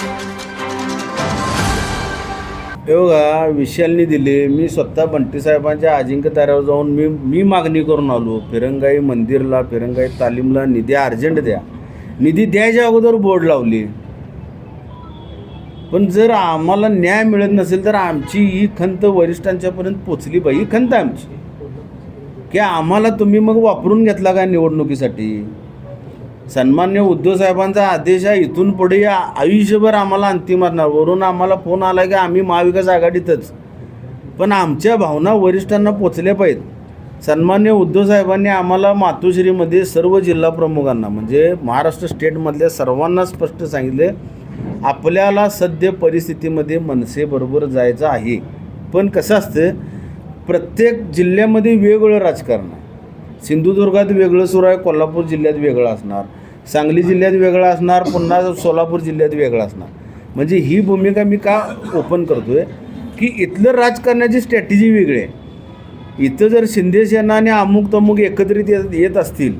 हे बघा विशालनी दिले. मी स्वतः बंटी साहेबांच्या अजिंक्य ताऱ्यावर जाऊन मी मी मागणी करून आलो. फिरंगाई मंदिरला फिरंगाई तालीमला निधी अर्जंट द्या. निधी द्यायच्या अगोदर बोर्ड लावली. पण जर आम्हाला न्याय मिळत नसेल तर आमची ही खंत वरिष्ठांच्यापर्यंत पोचली पाहिजे ही खंत आमची. की आम्हाला तुम्ही मग वापरून घेतला का निवडणुकीसाठी? सन्मान्य उद्धव साहेबांचा आदेश आहे इथून पुढे आयुष्यभर आम्हाला अंतिम मारणार वरून आम्हाला फोन आला की आम्ही महाविकास आघाडीतच. पण आमच्या भावना वरिष्ठांना पोचल्या पाहिजेत. सन्मान्य उद्धव साहेबांनी आम्हाला मातोश्रीमध्ये सर्व जिल्हा प्रमुखांना म्हणजे महाराष्ट्र स्टेटमधल्या सर्वांना स्पष्ट सांगितले आपल्याला सद्य परिस्थितीमध्ये मनसेबरोबर जायचं आहे. पण कसं असतं प्रत्येक जिल्ह्यामध्ये वेगवेगळं राजकारण आहे. सिंधुदुर्गात वेगळं सुरू आहे कोल्हापूर जिल्ह्यात वेगळं असणार. सांगली जिल्ह्यात वेगळं असणार पुन्हा सोलापूर जिल्ह्यात वेगळं असणार. म्हणजे ही भूमिका मी का ओपन करतो आहे की इथलं राजकारणाची स्ट्रॅटेजी वेगळी आहे. इथं जर शिंदे सेना आणि अमुक तमुक एकत्रित येत येत असतील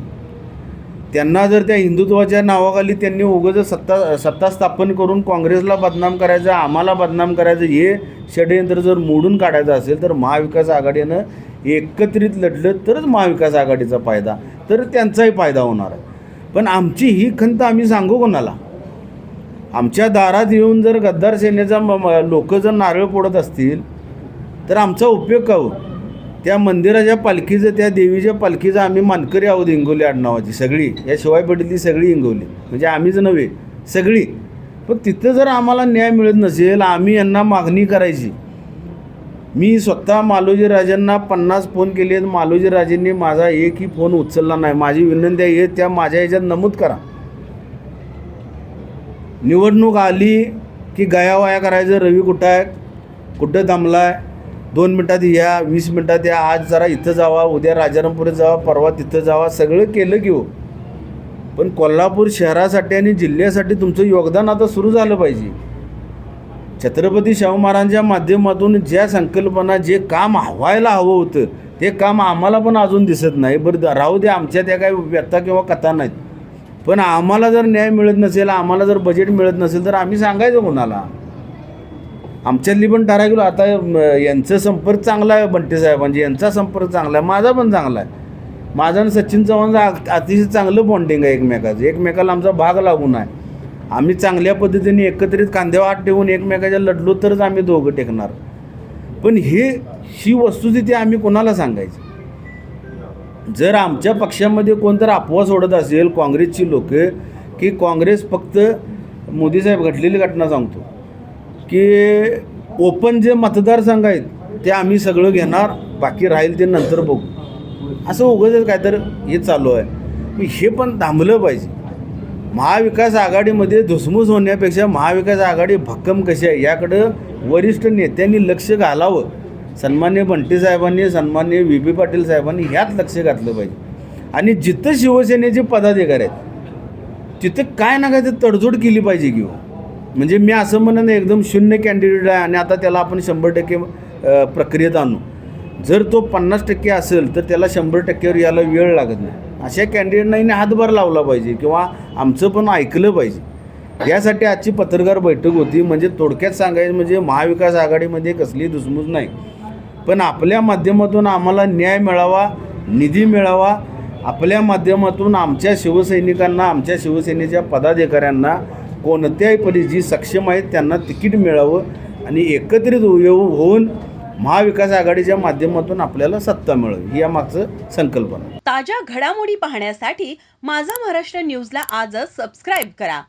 त्यांना जर त्या हिंदुत्वाच्या नावाखाली त्यांनी उगाच सत्ता सत्ता स्थापन करून काँग्रेसला बदनाम करायचं आम्हाला बदनाम करायचं हे षडयंत्र जर मोडून काढायचं असेल तर महाविकास आघाडीनं एकत्रित लढलं तरच महाविकास आघाडीचा फायदा तर त्यांचाही फायदा होणार आहे. पण आमची ही खंत आम्ही सांगू कोणाला? आमच्या दारात येऊन जर गद्दार सेनेचा लोक जर नारळ फोडत असतील तर आमचा उपयोग का हो? त्या मंदिराच्या पालखीचं त्या देवीच्या पालखीचं आम्ही मानकरी आहोत इंगोली आडनावाची सगळी. या शिवायपेठीतली सगळी इंगोली म्हणजे आम्हीच नव्हे सगळी. पण तिथं जर आम्हाला न्याय मिळत नसेल आम्ही यांना मागणी करायची मी स्वतः मालोजी राजांना पन्नास फोन केले आहेत. मालोजी राजेंनी माझा एकही फोन उचलला नाही. माझी विनंती आहे त्या माझ्या याच्यात नमूद करा. निवडणूक आली की गयावाया करायचं. रवी कुठं आहे? कुठं थांबला आहे दोन मिनटात या वीस मिनटात या. आज जरा इथं जावा उद्या राजारामपुरीत जावा परवा तिथं जावा. सगळं केलं की हो. पण कोल्हापूर शहरासाठी आणि जिल्ह्यासाठी तुमचं योगदान आता सुरू झालं पाहिजे. छत्रपती शाहू महाराजांच्या माध्यमातून ज्या संकल्पना जे काम व्हायला हवं होतं ते काम आम्हाला पण अजून दिसत नाही. बरं राहू दे आमच्या त्या काही व्यथा किंवा कथा नाहीत. पण आम्हाला जर न्याय मिळत नसेल आम्हाला जर बजेट मिळत नसेल तर आम्ही सांगायचं कोणाला? आमच्यातली पण ठराव आता यांचं संपर्क चांगला आहे बंटे साहेबांची यांचा संपर्क चांगला आहे माझा पण चांगला आहे. माझा आणि सचिन चव्हाणचा अतिशय चांगलं बॉन्डिंग आहे एकमेकाचं. एकमेकाला आमचा भाग लागून आहे. आम्ही चांगल्या पद्धतीने एकत्रित कांद्यावर हात ठेवून एकमेकाच्या लढलो तरच आम्ही दोघं टेकणार. पण हे ही वस्तुस्थिती आम्ही कोणाला सांगायची? जर आमच्या पक्षामध्ये कोणतर अफवा सोडत असेल काँग्रेसची लोक की काँग्रेस फक्त मोदी साहेब घडलेली घटना सांगतो की ओपन जे मतदारसंघ आहेत ते आम्ही सगळं घेणार बाकी राहील ते नंतर बघू. असं उगाच काय तर हे चालू आहे. हे पण थांबलं पाहिजे. महाविकास आघाडीमध्ये धुसमूस होण्यापेक्षा महाविकास आघाडी भक्कम कशी आहे याकडं वरिष्ठ नेत्यांनी लक्ष घालावं. सन्मान्य बंटी साहेबांनी सन्मान्य व्ही बी पाटील साहेबांनी ह्यात लक्ष घातलं पाहिजे. आणि जिथं शिवसेनेचे पदाधिकारी आहेत तिथं काय ना काय ते तडजोड केली पाहिजे किंवा हो. म्हणजे मी असं म्हणत नाही एकदम शून्य कॅन्डिडेट आहे आणि आता त्याला आपण शंभर टक्के प्रक्रियेत आणू. जर तो पन्नास टक्के असेल तर त्याला शंभर टक्क्यावर यायला वेळ लागत नाही. अशा कॅन्डिडेटनाही हातभार लावला पाहिजे किंवा आमचं पण ऐकलं पाहिजे. यासाठी आजची पत्रकार बैठक होती. म्हणजे थोडक्यात सांगायचं म्हणजे महाविकास आघाडीमध्ये कसली दुसमूज नाही. पण आपल्या माध्यमातून आम्हाला न्याय मिळावा निधी मिळावा आपल्या माध्यमातून आमच्या शिवसैनिकांना आमच्या शिवसेनेच्या पदाधिकाऱ्यांना कोणत्याही परी जी सक्षम आहेत त्यांना तिकीट मिळावं आणि एकत्रित येऊ होऊन महाविकास आघाडीच्या माध्यमातून आपल्याला सत्ता मिळेल ही यामागचं संकल्पना. ताज्या घडामोडी पाहण्यासाठी माझा महाराष्ट्र न्यूजला आजच सबस्क्राईब करा.